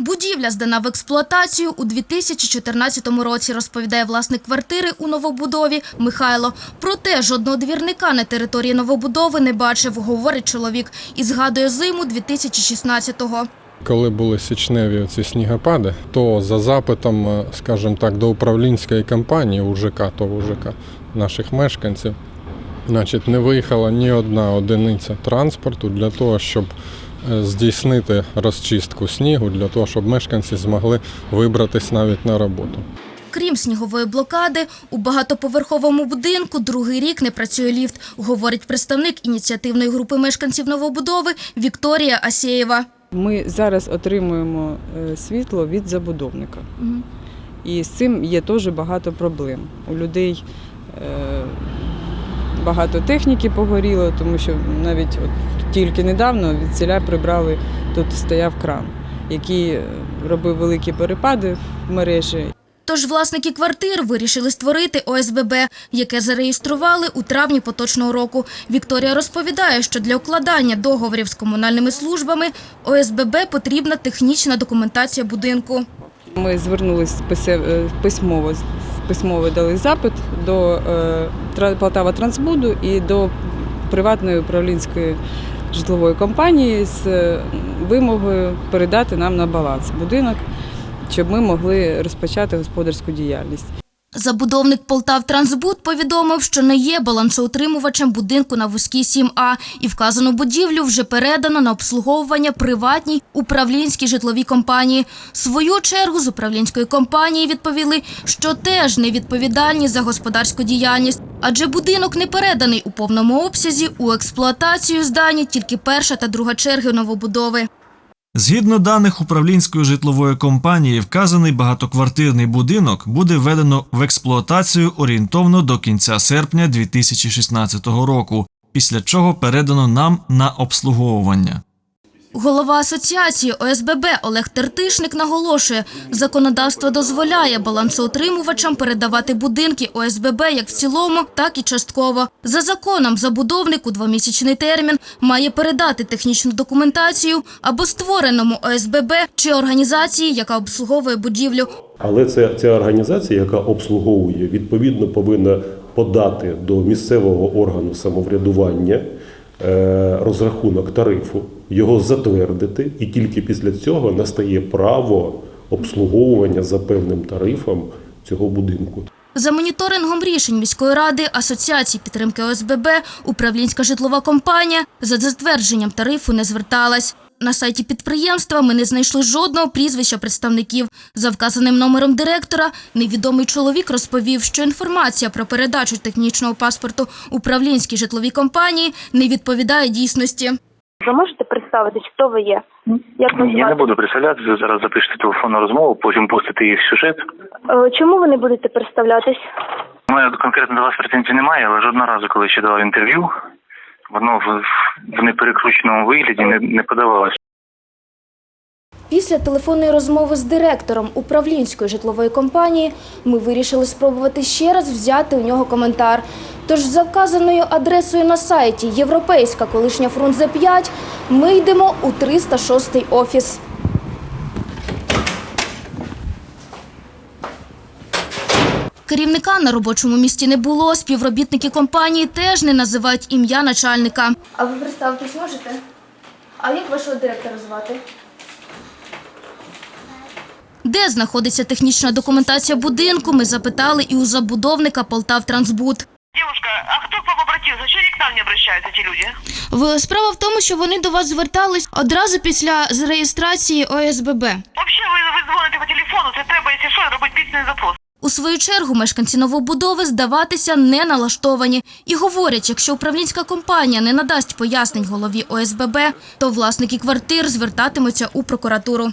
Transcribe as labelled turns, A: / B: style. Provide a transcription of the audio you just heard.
A: Будівля здана в експлуатацію у 2014 році, розповідає власник квартири у новобудові Михайло. Проте жодного двірника на території новобудови не бачив, говорить чоловік. І згадує зиму 2016-го.
B: Коли були січневі ці снігопади, то за запитом, е, скажімо так, до управлінської компанії УЖК, то УЖК наших мешканців, значить, не виїхала ні одна одиниця транспорту для того, щоб здійснити розчистку снігу, для того, щоб мешканці змогли вибратись навіть на роботу.
A: Крім снігової блокади, у багатоповерховому будинку другий рік не працює ліфт, говорить представник ініціативної групи мешканців новобудови Вікторія Асєєва.
C: Ми зараз отримуємо е, світло від забудовника. І з цим є теж багато проблем. У людей е, багато техніки погоріло, тому що навіть от тільки недавно від селя прибрали, тут стояв кран, який е, робив великі перепади в мережі.
A: Тож власники квартир вирішили створити ОСББ, яке зареєстрували у травні поточного року. Вікторія розповідає, що для укладання договорів з комунальними службами ОСББ потрібна технічна документація будинку.
C: Ми звернулися е, письмово, письмово дали запит до е, Полтава Трансбуду і до приватної управлінської житлової компанії з е, вимогою передати нам на баланс будинок, щоб ми могли розпочати господарську діяльність.
A: Забудовник Полтавтрансбуд повідомив, що не є балансоутримувачем будинку на вузькій 7А і вказану будівлю вже передано на обслуговування приватній управлінській житловій компанії. Свою чергу з управлінської компанії відповіли, що теж не відповідальні за господарську діяльність, адже будинок не переданий у повному обсязі у експлуатацію здані тільки перша та друга черги новобудови.
D: Згідно даних управлінської житлової компанії, вказаний багатоквартирний будинок буде введено в експлуатацію орієнтовно до кінця серпня 2016 року, після чого передано нам на обслуговування.
A: Голова асоціації ОСББ Олег Тертишник наголошує, законодавство дозволяє балансоутримувачам передавати будинки ОСББ як в цілому, так і частково. За законом забудовник у двомісячний термін має передати технічну документацію або створеному ОСББ чи організації, яка обслуговує будівлю.
E: Але це ця організація, яка обслуговує, відповідно повинна подати до місцевого органу самоврядування розрахунок тарифу, його затвердити, і тільки після цього настає право обслуговування за певним тарифом цього будинку.
A: За моніторингом рішень міської ради, асоціації підтримки ОСББ, управлінська житлова компанія за затвердженням тарифу не зверталась. На сайті підприємства ми не знайшли жодного прізвища представників. За вказаним номером директора невідомий чоловік розповів, що інформація про передачу технічного паспорту управлінській житловій компанії не відповідає дійсності.
F: Ви можете представитись, хто ви є? Як ви
G: Я не буду представлятися, зараз запишете телефонну розмову, потім пустите її в сюжет.
F: Е, Чому ви не будете представлятись?
G: У мене конкретно до вас претензій немає, але жодного разу, коли ще давав інтерв'ю, воно в, в неперекрученому вигляді не, не подавалось.
A: Після телефонної розмови з директором управлінської житлової компанії ми вирішили спробувати ще раз взяти у нього коментар. Тож за вказаною адресою на сайті Європейська колишня Фрунзе 5 ми йдемо у 306 офіс. Керівника на робочому місці не було. Співробітники компанії теж не називають ім'я начальника. А ви представитись можете? А як вашого директора звати? Де знаходиться технічна документація будинку, ми запитали і у забудовника Полтавтрансбуд.
H: Девушка, а кто к вам обратился? Чего к нам не обращаются, эти люди?
A: В- Справа в тому, що вони до вас звертались одразу після з реєстрації ОСББ.
H: Вообще, ви, ви дзвоните по телефону, це треба, якщо що, робити письменний запрос.
A: У свою чергу мешканці новобудови здаватися не налаштовані і говорять, якщо управлінська компанія не надасть пояснень голові ОСББ, то власники квартир звертатимуться у прокуратуру.